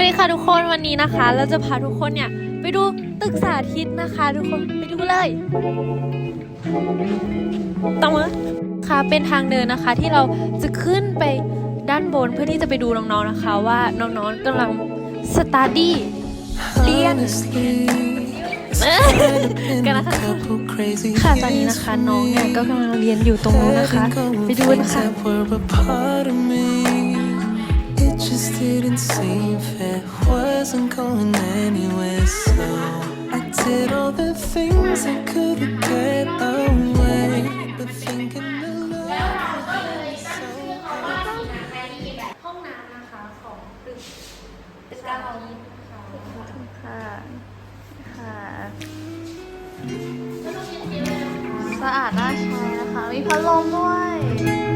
วัสดีค่ะทุกคนวันนี้นะคะ เราจะพาทุกคนเนี่ยไปดูตึกสาธิตนะคะทุกคนไปดูเลยตามมาค่ะเป็นทางเดินนะคะที่เราจะขึ้นไปด้านบนเพื่อที่จะไปดูน้องๆนะคะ ว่าน้องๆกำลังสตาร์ดี้เรียนกันนะคะค่ะตอนนี้นะคะน้องเนี่ยก็กำลังเรียนอยู่ตรงนู้นนะคะ ไปดูกันค่ะ It just didn't seem fair, wasn't going anywhere. So I did all the things I could to get away, but thinking alone. ห้องน้ำนะคะของตึกตึกการีค่ะค่ะสะอาดน่าใช้นะคะ มีพัดลมด้วย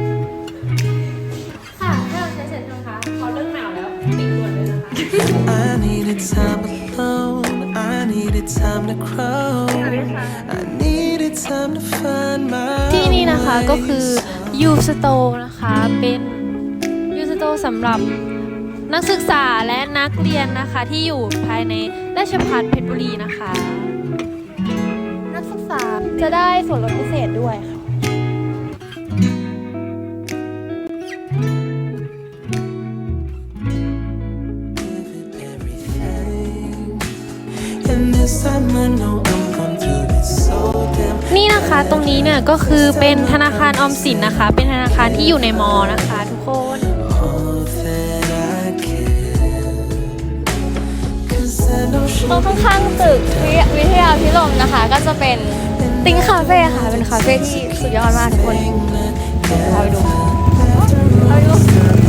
พอเรื่องหนาวแล้วปิดด่วนเลยนะคะ I needed time alone, I needed time to grow. I needed time to find my ที่นี่นะคะก็คือ way. U Store นะคะเป็น U Store สำหรับนักศึกษาและนักเรียนนะคะที่อยู่ภายในราชภัฏเพชรบุรีนะคะ นักศึกษาจะได้ส่วนลดพิเศษด้วยค่ะ นี่นะคะตรงนี้เนี่ยก็คือเป็นธนาคารออมสินนะคะ เป็นธนาคารที่อยู่ในมอนะคะทุกคนตรงข้างๆตึกวิทยาพิรมนะคะ ก็จะเป็นติงคาเฟ่ค่ะ เป็นคาเฟ่ที่สุดยอดมากทุกคนพาไปดูพาไปดู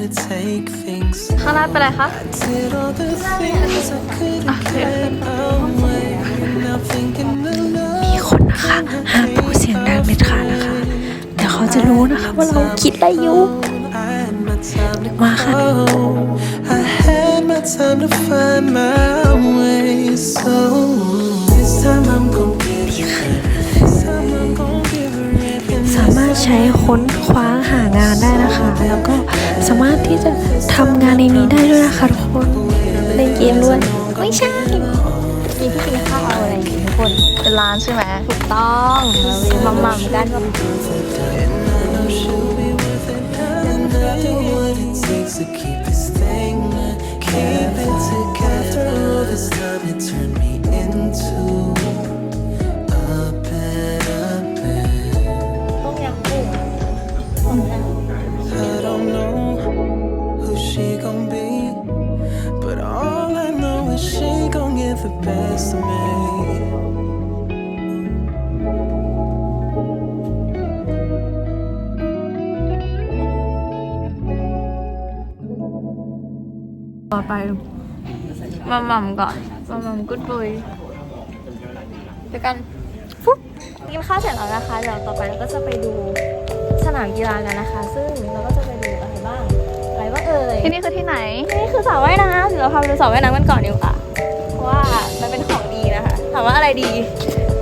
ข้างหน้าเป็นอะไรคะ Did all the things I couldn't get away. Now thinking the love มีคนนะคะห้ามพูดเสียงดังเด็ดขาดนะคะเดี๋ยวเขาจะรู้นะคะว่าเราคิดอะไรอยู่ I had my time to มาค่ะ grow. I had my time to find my way. So this time I'm gonna give it. This time I'm gonna give it. สามารถใช้ค้นคว้าหางานได้นะคะ แล้วก็ สามารถที่จะทำงานในนี้ได้ด้วยนะคะทุกคนเล่นเกมด้วยไม่ใช่มีที่กินข้าวอะไรอย่างงี้ทุกคนเป็นร้านใช่ไหมถูกต้องมัมมัมกันแบบ She'll be worth it. I know what it takes to keep this thing. Keep it together. The best of me. ต่อไปมัมมัมก่อนมัมมัมกุดบุยเดี๋ยวกันฟุ๊บกินข้าวเสร็จแล้วนะคะ เดี๋ยวต่อไปเราก็จะไปดูสนามกีฬากันนะคะ ซึ่งเราก็จะไปดูอะไรบ้าง อะไรบ้างเอ่ยที่นี่คือที่ไหนนี่คือสระว่ายน้ำเดี๋ยวเราพาไปดูสระว่ายน้ำกันก่อนดีกว่าเพราะ ว่ามันเป็นของดีนะคะ ถามว่าอะไรดี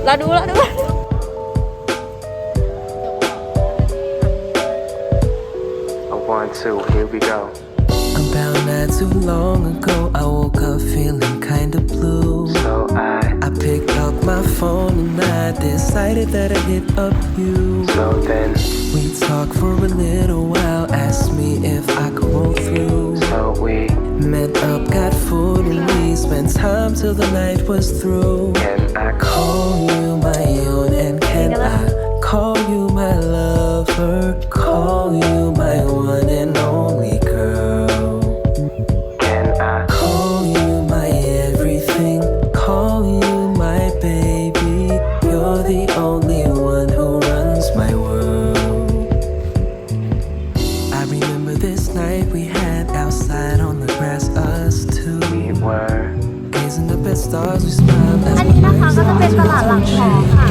เราดูเราดู so we met up, got food, and we spent time till the night was through. Can I call you my own? And can I call you my love? อัน we นี้นะคะก็จะเป็นตลาดหลังของ runs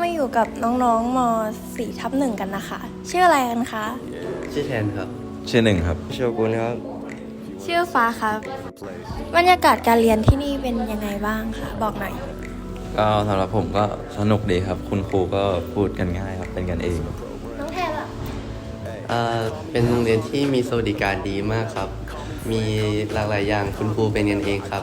มาอยู่กับน้องๆม4ทับหนึ่งกันนะคะ ชื่ออะไรกันคะ ชื่อแทนครับ ชื่อหนึ่งครับ โชกุนครับ ชื่อฟ้าครับ บรรยากาศการเรียนที่นี่เป็นยังไงบ้างคะบอกหน่อย ก็สำหรับผมก็สนุกดีครับ คุณครูก็พูดกันง่ายครับเป็นกันเอง น้องแทนล่ะอ่าเป็นโรงเรียนที่มีสวัสดิการดีมากครับ มีหลากหลายอย่างคุณครูเป็นกันเองครับ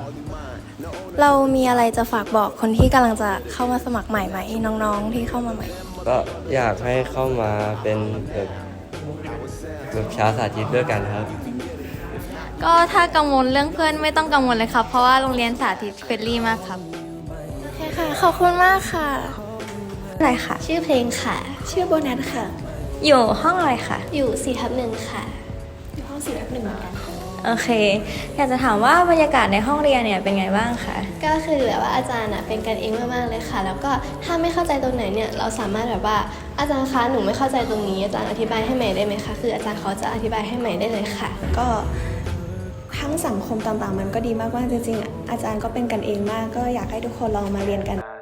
เรามีอะไรจะฝากบอกคนที่กำลังจะเข้ามาสมัครใหม่ไหมน้องๆที่เข้ามาใหม่ ก็อยากให้เข้ามาเป็นแบบแบบชาสาธิตด้วยกันครับ ก็ถ้ากังวลเรื่องเพื่อนไม่ต้องกังวลเลยครับเพราะว่าโรงเรียนสาธิตเฟรนลี่มากครับโอเคค่ะขอบคุณมากค่ะอะไรค่ะชื่อเพลงค่ะ ชื่อโบนัสค่ะ อยู่ห้องอะไรคะอยู่สี่ทับหนึ่งค่ะห้องสี่ทับหนึ่งเหมือนกัน โอเค อยากจะถามว่าบรรยากาศในห้องเรียนเนี่ยเป็นไงบ้างคะ ก็คือแบบว่าอาจารย์อะเป็นกันเองมากๆเลยค่ะ แล้วก็ถ้าไม่เข้าใจตรงไหนเนี่ยเราสามารถแบบว่าอาจารย์คะหนูไม่เข้าใจตรงนี้อาจารย์อธิบายให้ใหม่ได้ไหมคะคืออาจารย์เขาจะอธิบายให้ใหม่ได้เลยค่ะ ก็ทั้งสังคมต่างๆ มันก็ดีมากๆจริงๆอะอาจารย์ก็เป็นกันเองมาก ก็อยากให้ทุกคนลองมาเรียนกัน